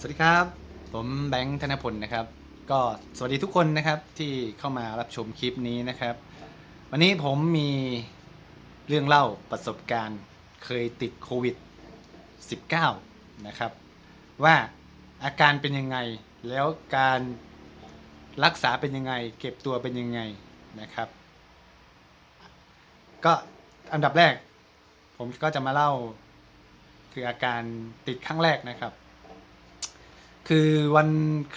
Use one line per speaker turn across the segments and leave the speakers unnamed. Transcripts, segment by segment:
สวัสดีครับ ผมแบงค์ธนพลนะครับ ก็สวัสดีทุกคนนะครับที่เข้ามารับชมคลิปนี้นะครับ วันนี้ผมมีเรื่องเล่าประสบการณ์เคยติดโควิด 19 นะครับ ว่าอาการเป็นยังไงแล้วการรักษาเป็นยังไง เก็บตัวเป็นยังไงนะครับ ก็อันดับแรก ผมก็จะมาเล่าคืออาการติดครั้งแรกนะครับ คือวัน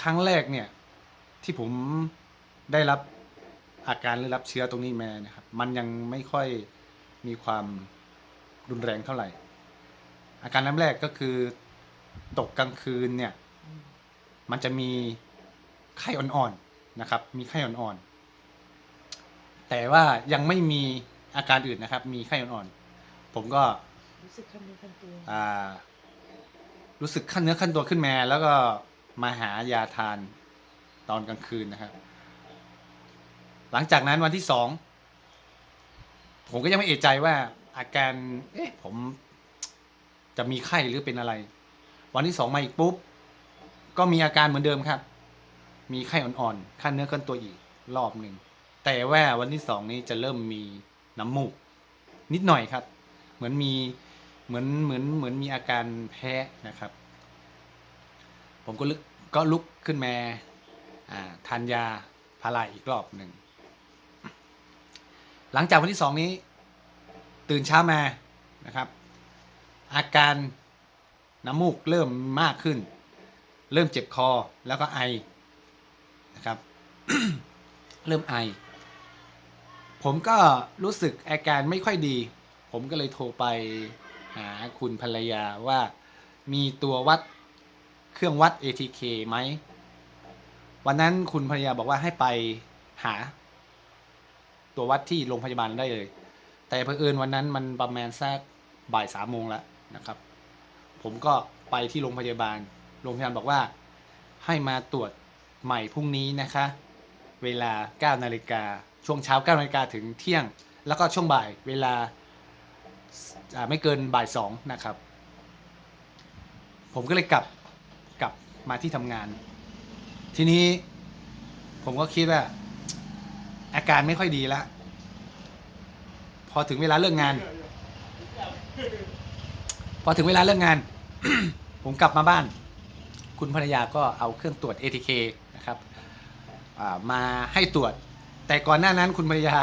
ครั้งแรกเนี่ยที่ผมได้รับอาการหรือรับเชื้อตรงนี้มานะครับ มันยังไม่ค่อยมีความรุนแรงเท่าไหร่ อาการน้ำแรกก็คือตกกลางคืนเนี่ย มันจะมีไข้อ่อนๆนะครับ มีไข้อ่อนๆแต่ว่ายังไม่มีอาการอื่นนะครับ มีไข้อ่อนๆผมก็
รู้สึกคันเนื้อคันตัว
อ่า รู้สึกขั้นเนื้อขั้นตัวขึ้นมาแล้วก็มาหายาทานตอนกลางคืนนะครับ หลังจากนั้นวันที่สองผมก็ยังไม่เอะใจว่าอาการ เอ๊ะ ผมจะมีไข้หรือเป็นอะไร วันที่สองมาอีกปุ๊บ ก็มีอาการเหมือนเดิมครับ มีไข้อ่อนๆขั้นเนื้อขั้นตัวอีกรอบหนึ่ง แต่ว่าวันที่สองนี้จะเริ่มมีน้ำมูก นิดหน่อยครับ เหมือนมี เหมือนเหมือนเหมือนมีอาการแพ้นะครับ ผมก็ลุกก็ลุกขึ้นมาอ่าทานยาพาราอีกรอบหนึ่ง หลังจากวันที่สองนี้ ตื่นเช้ามานะครับ อาการน้ำมูกเริ่มมากขึ้น เริ่มเจ็บคอแล้วก็ไอนะครับ เริ่มไอ ผมก็รู้สึกอาการไม่ค่อยดี ผมก็เลยโทรไป หาคุณภรรยาว่ามีตัววัดเครื่องวัด ATK ไหม วันนั้นคุณภรรยาบอกว่าให้ไปหา ตัววัดที่โรงพยาบาลได้เลย แต่เผอิญวันนั้นมันประมาณสักบ่ายสามโมงแล้วนะครับ ผมก็ไปที่โรงพยาบาล โรงพยาบาลบอกว่าให้มาตรวจใหม่พรุ่งนี้นะคะ เวลา9นาฬิกาช่วงเช้า9นาฬิกาถึงเที่ยง แล้วก็ช่วงบ่ายเวลาอ่า ไม่เกินบ่ายสองนะครับ ผมก็เลยกลับกลับมาที่ทำงาน ทีนี้ผมก็คิดว่า อาการไม่ค่อยดีแล้วพอถึงเวลาเลิกงาน พอถึงเวลาเลิกงาน ผมกลับมาบ้าน คุณภรรยาก็เอาเครื่องตรวจ ATK นะครับมาให้ตรวจ แต่ก่อนหน้านั้นคุณภรรยา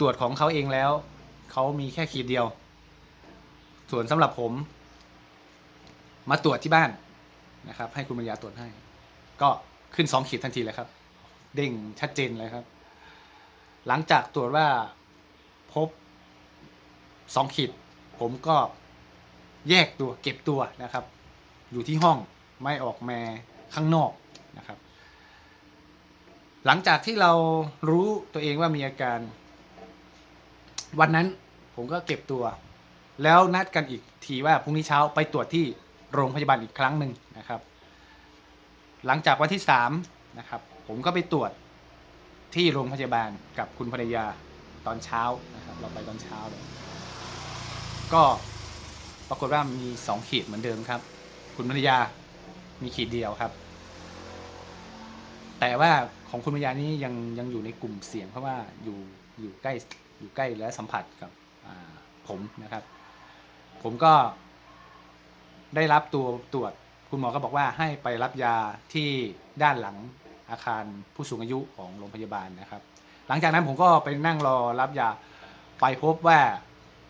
ตรวจของเขาเองแล้ว เขามีแค่ขีดเดียว ส่วนสำหรับผม มาตรวจที่บ้านนะครับ ให้คุณภรรยาตรวจให้ ก็ขึ้นสองขีดทันทีเลยครับ เด้งชัดเจนเลยครับ หลังจากตรวจว่าพบสองขีด ผมก็แยกตัวเก็บตัวนะครับ อยู่ที่ห้องไม่ออกมาข้างนอกนะครับ หลังจากที่เรารู้ตัวเองว่ามีอาการ วันนั้น ผมก็เก็บตัว แล้วนัดกันอีกทีว่าพรุ่งนี้เช้าไปตรวจที่โรงพยาบาลอีกครั้งหนึ่งนะครับ หลังจากวันที่สามนะครับ ผมก็ไปตรวจที่โรงพยาบาลกับคุณภรรยาตอนเช้านะครับ เราไปตอนเช้าเลยก็ปรากฏว่ามีสองขีดเหมือนเดิมครับ คุณภรรยามีขีดเดียวครับ แต่ว่าของคุณภรรยานี้ยังยังอยู่ในกลุ่มเสี่ยงเพราะว่าอยู่อยู่ใกล้อยู่ใกล้และสัมผัสกับ ผมนะครับ ผมก็ได้รับตัวตรวจคุณหมอก็บอกว่าให้ไปรับยาที่ด้านหลังอาคารผู้สูงอายุของโรงพยาบาลนะครับ หลังจากนั้นผมก็ไปนั่งรอรับยาไปพบว่า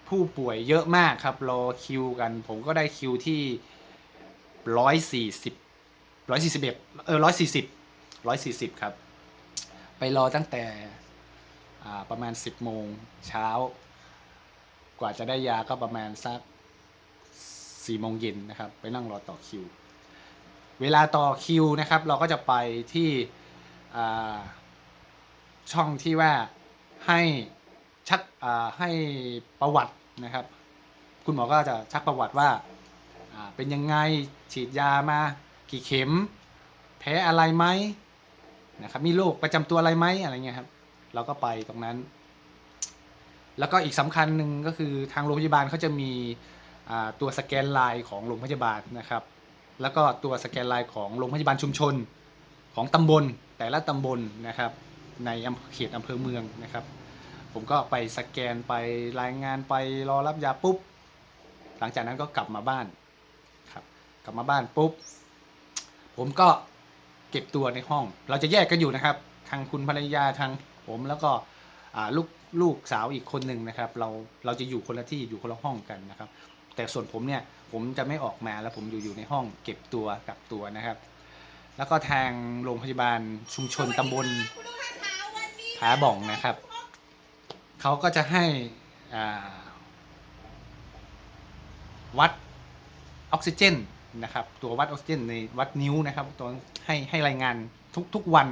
ผู้ป่วยเยอะมากครับ รอคิวกัน ผมก็ได้คิวที่ร้อยสี่สิบร้อยสี่สิบเอ็ดเออร้อยสี่สิบร้อยสี่สิบครับ ไปรอตั้งแต่ประมาณสิบโมงเช้า กว่าจะได้ยาก็ประมาณสักสี่โมงเย็นนะครับ ไปนั่งรอต่อคิว เวลาต่อคิวนะครับ เราก็จะไปที่ช่องที่ว่าให้ชักให้ประวัตินะครับ คุณหมอก็จะชักประวัติว่าอ่าเป็นยังไงฉีดยามากี่เข็ม แพ้อะไรไหมนะครับมีโรคประจำตัวอะไรไหมอะไรเงี้ยครับ เราก็ไปตรงนั้น แล้วก็อีกสำคัญหนึ่งก็คือทางโรงพยาบาลเขาจะมีตัวสแกนไลน์ของโรงพยาบาลนะครับ แล้วก็ตัวสแกนไลน์ของโรงพยาบาลชุมชนของตำบลแต่ละตำบลนะครับ ในอำเภอเขตอำเภอเมืองนะครับ ผมก็ไปสแกนไปรายงานไปรอรับยาปุ๊บ หลังจากนั้นก็กลับมาบ้านครับกลับมาบ้านปุ๊บ ผมก็เก็บตัวในห้อง เราจะแยกกันอยู่นะครับ ทางคุณภรรยาทางผมแล้วก็ลูก ลูกสาวอีกคนหนึ่งนะครับ เราเราจะอยู่คนละที่อยู่คนละห้องกันนะครับ แต่ส่วนผมเนี่ยผมจะไม่ออกมาแล้วผมอยู่อยู่ในห้องเก็บตัวกักตัวนะครับ แล้วก็ทางโรงพยาบาลชุมชนตำบลผาบ่องนะครับเขาก็จะให้วัดออกซิเจนนะครับ ตัววัดออกซิเจนในวัดนิ้วนะครับตัวให้ให้รายงานทุกทุกวัน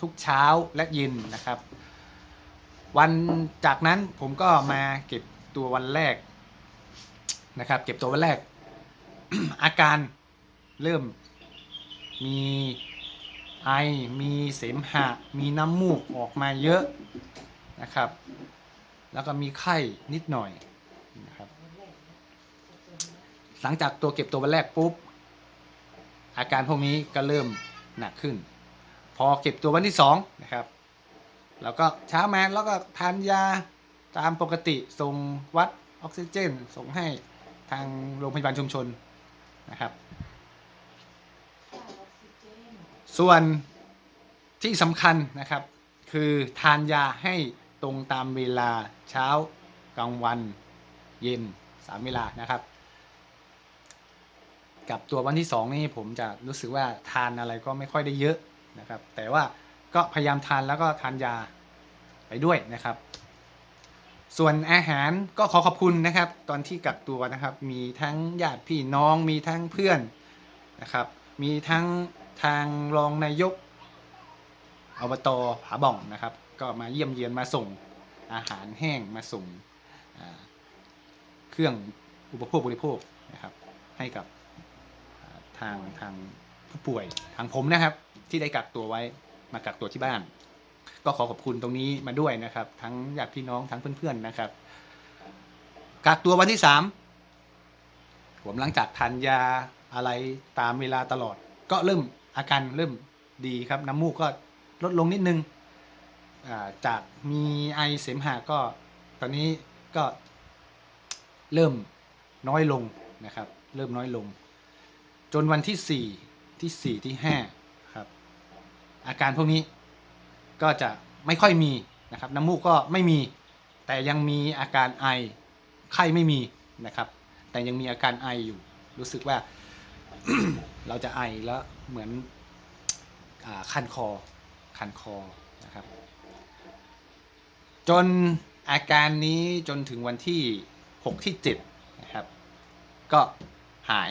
ทุกเช้าและเย็นนะครับ วันจากนั้นผมก็มาเก็บตัววันแรกนะครับ เก็บตัววันแรก อาการเริ่มมีไอ มีเสมหะ มีน้ำมูกออกมาเยอะนะครับ แล้วก็มีไข้นิดหน่อยนะครับ หลังจากตัวเก็บตัววันแรกปุ๊บ อาการพวกนี้ก็เริ่มหนักขึ้น พอเก็บตัววันที่สองนะครับ แล้วก็เช้ามาแล้วก็ทานยาตามปกติส่งวัดออกซิเจน ส่งให้ทางโรงพยาบาลชุมชนนะครับ ส่วนที่สำคัญนะครับ คือทานยาให้ตรงตามเวลาเช้ากลางวันเย็นสามเวลานะครับ กับตัววันที่สองนี่ผมจะรู้สึกว่าทานอะไรก็ไม่ค่อยได้เยอะนะครับ แต่ว่า ก็พยายามทานแล้วก็ทานยาไปด้วยนะครับ ส่วนอาหารก็ขอขอบคุณนะครับ ตอนที่กักตัวนะครับ มีทั้งญาติพี่น้องมีทั้งเพื่อนนะครับ มีทั้งทางรองนายกอบตผาบ่องนะครับ ก็มาเยี่ยมเยียนมาส่งอาหารแห้งมาส่งเครื่องอุปโภคบริโภคนะครับ ให้กับทางทางผู้ป่วยทางผมนะครับ ที่ได้กักตัวไว้ มากักตัวที่บ้าน ก็ขอขอบคุณตรงนี้มาด้วยนะครับ ทั้งญาติพี่น้องทั้งเพื่อนๆนะครับกักตัววันที่สามผมหลังจากทานยาอะไรตามเวลาตลอด ก็เริ่มอาการเริ่มดีครับ น้ำมูกก็ลดลงนิดนึงาจากมีไอเสมหะก็ตอนนี้ก็เริ่มน้อยลงนะครับ เริ่มน้อยลง จนวันที่สี่ที่สี่ที่ห้า อาการพวกนี้ก็จะไม่ค่อยมีนะครับน้ำมูกก็ไม่มี แต่ยังมีอาการไอไข้ไม่มีนะครับ แต่ยังมีอาการไออยู่ รู้สึกว่าเราจะไอแล้วเหมือนอคันคอคันคอนะครับ จนอาการนี้จนถึงวันที่ 6 ที่7นะครับ ก็หาย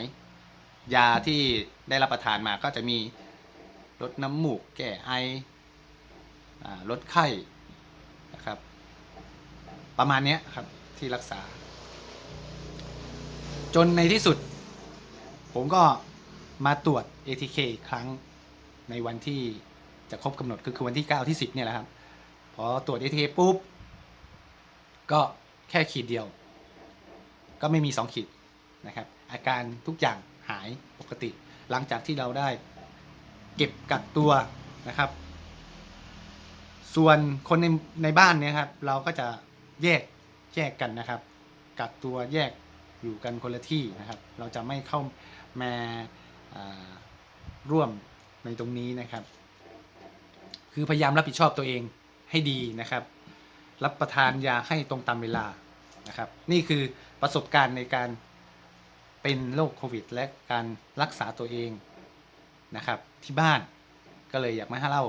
ยาที่ได้รับประทานมาก็จะมี ลดน้ำหมูก แก้ไออลดไข้นะครับ ประมาณนี้ครับที่รักษา จนในที่สุด ผมก็มาตรวจ ATK อีกครั้งในวันที่จะครบกำหนดคือคือวันที่ 9 ที่ 10 เนี่ยแหละครับ พอตรวจ ATK ปุ๊บ ก็แค่ขีดเดียว ก็ไม่มี 2 ขีดนะครับ อาการทุกอย่างหายปกติ หลังจากที่เราได้ เก็บกักตัวนะครับ ส่วนคนในในบ้านเนี่ยครับ เราก็จะแยกแยกกันนะครับ กักตัวแยกอยู่กันคนละที่นะครับ เราจะไม่เข้ามาร่วมในตรงนี้นะครับ คือพยายามรับผิดชอบตัวเองให้ดีนะครับ รับประทานยาให้ตรงตามเวลานะครับ นี่คือประสบการณ์ในการเป็นโรคโควิด และการรักษาตัวเอง นะครับที่บ้านก็เลยอยากมาให้เล่า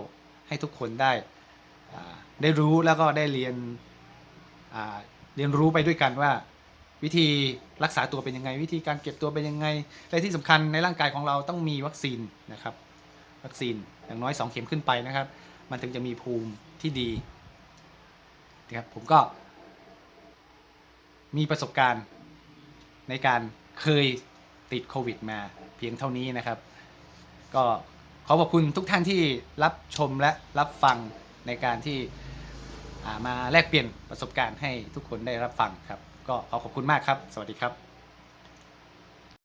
ให้ทุกคนได้ได้รู้แล้วก็ได้เรียนเรียนรู้ไปด้วยกันว่า วิธีรักษาตัวเป็นยังไง วิธีการเก็บตัวเป็นยังไงและที่สำคัญในร่างกายของเราต้องมีวัคซีนนะครับ วัคซีนอย่างน้อย 2 เข็มขึ้นไปนะครับ มันถึงจะมีภูมิที่ดีนะครับผมก็ มีประสบการณ์ในการเคยติดโควิดมาเพียงเท่านี้นะครับ ก็ขอขอบคุณทุกท่านที่รับชมและรับฟังในการที่อ่ามาแลกเปลี่ยนประสบการณ์ให้ทุกคนได้รับฟังครับ ก็ขอขอบคุณมากครับ สวัสดีครับ